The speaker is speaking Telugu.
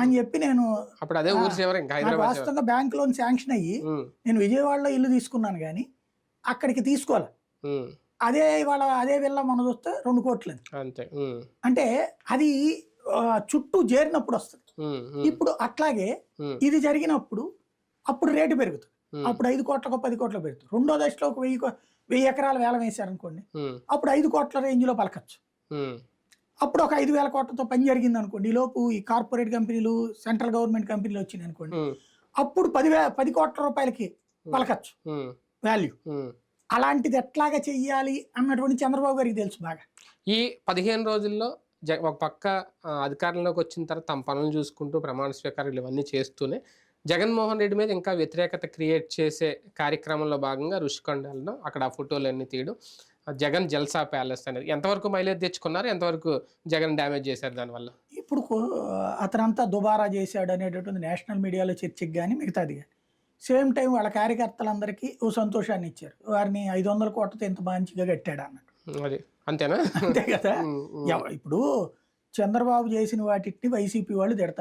అని చెప్పి నేను అప్పుడు అదే. వాస్తవంగా బ్యాంక్ లోన్ శాంక్షన్ అయ్యి నేను విజయవాడలో ఇల్లు తీసుకున్నాను కానీ అక్కడికి తీసుకోవాలి అదే ఇవాళ అదే వెళ్ళ మనం చూస్తే రెండు కోట్లు అంతే. అంటే అది చుట్టూ చేరినప్పుడు వస్తుంది. ఇప్పుడు అట్లాగే ఇది జరిగినప్పుడు అప్పుడు రేటు పెరుగుతుంది. అప్పుడు ఐదు కోట్లకు పది కోట్లకు పెరుగుతుంది. రెండో దశలో ఒక వెయ్యి వెయ్యి ఎకరాల వేలం వేశారనుకోండి ఉమ్, అప్పుడు ఐదు కోట్ల రేంజ్లో పలకచ్చు. ఉమ్, అప్పుడు ఒక ఐదు వేల కోట్లతో పని జరిగింది అనుకోండి ఈ లోపు ఈ కార్పొరేట్ కంపెనీలు సెంట్రల్ గవర్నమెంట్ కంపెనీలు వచ్చినాయి అనుకోండి. అప్పుడు పది వే పది కోట్ల రూపాయలకి పలకచ్చు. వాల్యూ. అలాంటిది ఎట్లాగా చెయ్యాలి అన్నటువంటి చంద్రబాబు గారికి తెలుసు బాగా. ఈ పదిహేను రోజుల్లో ఒక పక్క అధికారంలోకి వచ్చిన తర్వాత తమ పనులు చూసుకుంటూ ప్రమాణ స్వీకారాలు ఇవన్నీ చేస్తూనే జగన్మోహన్ రెడ్డి మీద ఇంకా వ్యతిరేకత క్రియేట్ చేసే కార్యక్రమంలో భాగంగా రుషికొండ వెళ్ళడం అక్కడ ఆ ఫోటోలన్నీ తీయడం జగన్ జల్సా ప్యాలెస్ అనేది. ఎంతవరకు మైలేజ్ తెచ్చుకున్నారు? ఎంతవరకు జగన్ డ్యామేజ్ చేశారు దానివల్ల? ఇప్పుడు అతనంతా దుబారా చేశాడు అనేటటువంటి నేషనల్ మీడియాలో చర్చకి కానీ మిగతాది కానీ సేమ్ టైం వాళ్ళ కార్యకర్తలందరికీ ఓ సంతోషాన్ని ఇచ్చారు. వారిని ఐదు వందల కోట్లతో ఇంత మంచిగా కట్టాడు అన్నట్టు. అది అంతేనా? అంతే కదా? ఇప్పుడు చంద్రబాబు చేసిన వాటిని వైసీపీ వాళ్ళు తిడతారు.